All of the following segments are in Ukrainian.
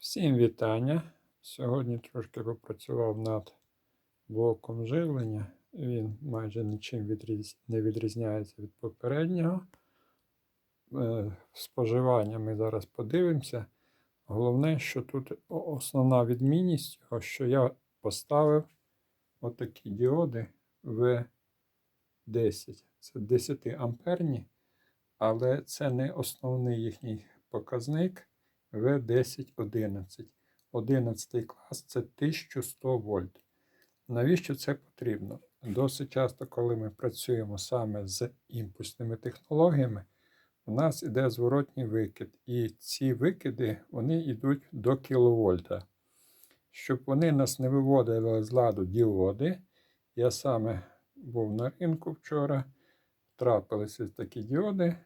Всім вітання. Сьогодні трошки попрацював над блоком живлення. Він майже нічим не відрізняється від попереднього. Е, Споживання ми зараз подивимося. Головне, що тут основна відмінність, що я поставив отакі діоди В10. Це 10 амперні, але це не основний їхній показник. В1011. 11 клас це 1100 вольт. Навіщо це потрібно? Досить часто, коли ми працюємо саме з імпульсними технологіями, у нас іде зворотній викид. І ці викиди вони йдуть до кіловольта. Щоб вони нас не виводили з ладу діоди, я саме був на ринку вчора, трапилися такі діоди.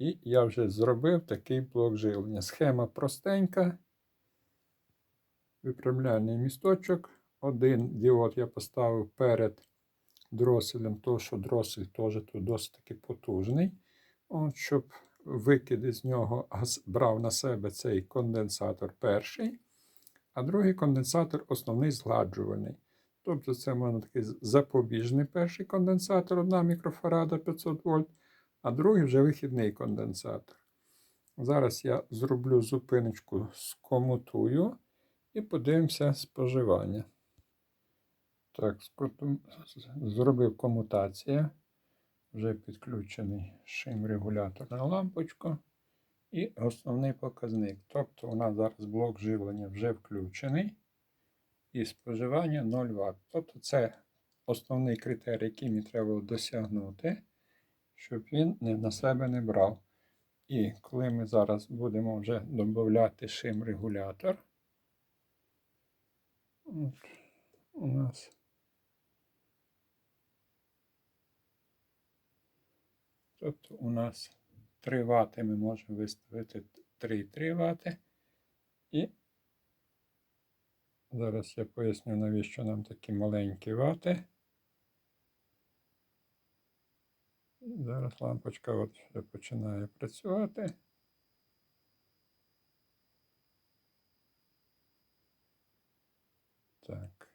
І я вже зробив такий блок живлення. Схема простенька. Випрямляний місточок. Один діод я поставив перед дроселем, тому що дросель теж тут досить таки потужний. От, щоб викиди з нього брав на себе цей конденсатор перший, а другий конденсатор основний згладжувальний. Тобто це в мене такий запобіжний перший конденсатор, 1 мікрофарада 500 вольт а другий вже вихідний конденсатор. Зараз я зроблю зупиночку, скомутую і подивимося споживання. Так, зробив комутація. Вже підключений шим-регулятор на лампочку. І основний показник. Тобто у нас зараз блок живлення вже включений. І споживання 0 Вт. Тобто це основний критерій, який мені треба досягнути щоб він на себе не брав. І коли ми зараз будемо вже додати шим-регулятор, от у нас тобто у нас 3 Вт ми можемо виставити 3,3 Вт. І зараз я поясню, навіщо нам такі маленькі вати. Зараз лампочка от вже починає працювати. Так.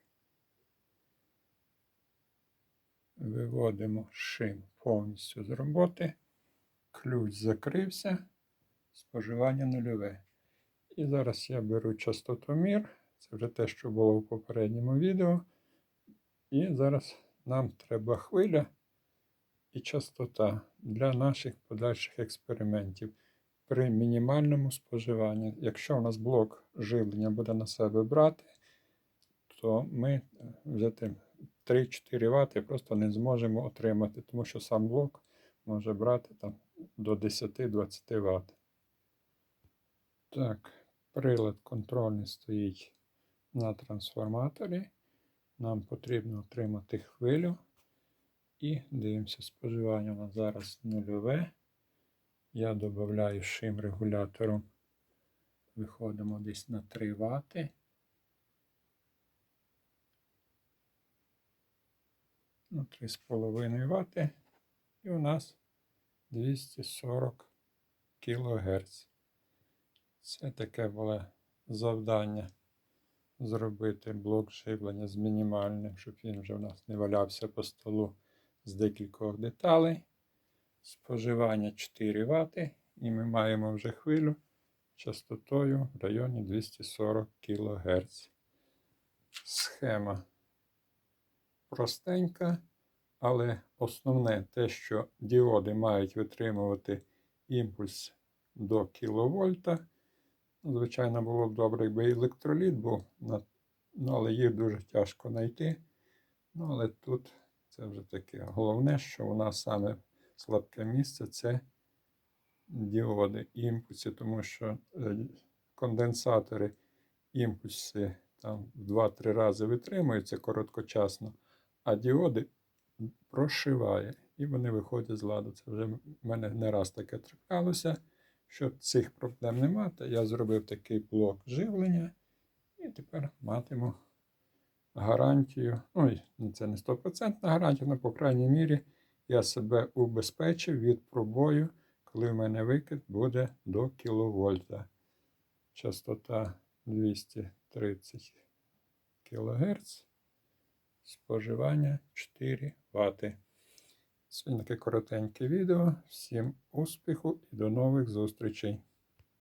Виводимо шим повністю з роботи. Ключ закрився. Споживання нульове. І зараз я беру частотомір. Це вже те, що було в попередньому відео. І зараз нам треба хвиля і частота для наших подальших експериментів при мінімальному споживанні. Якщо у нас блок живлення буде на себе брати, то ми е, вже 3-4 Вт просто не зможемо отримати, тому що сам блок може брати там до 10-20 Вт. Так, прилад контрольний стоїть на трансформаторі. Нам потрібно отримати хвилю. І дивимося, споживання у нас зараз нульове. Я додаю шим регулятором. Виходимо десь на 3 Вт. На 3,5 Вт. І у нас 240 кГц. Це таке було завдання зробити блок живлення з мінімальним, щоб він вже в нас не валявся по столу з декількох деталей. Споживання 4 Вт. І ми маємо вже хвилю частотою в районі 240 кГц. Схема простенька, але основне те, що діоди мають витримувати імпульс до кВт. Звичайно, було б добре, якби електроліт був, ну, але їх дуже тяжко знайти. Ну, але тут це вже таке. Головне, що у нас саме слабке місце це діоди імпульси, тому що е, конденсатори імпульси там в 2-3 рази витримуються короткочасно, а діоди прошиває і вони виходять з ладу. Це вже в мене не раз таке траплялося. Щоб цих проблем не мати, я зробив такий блок живлення і тепер матиму гарантію. Ну, це не 100% гарантія, але, по крайній мірі, я себе убезпечив від пробою, коли в мене викид буде до кіловольта. Частота 230 кГц. Споживання 4 Вт. Це таке коротеньке відео. Всім успіху і до нових зустрічей!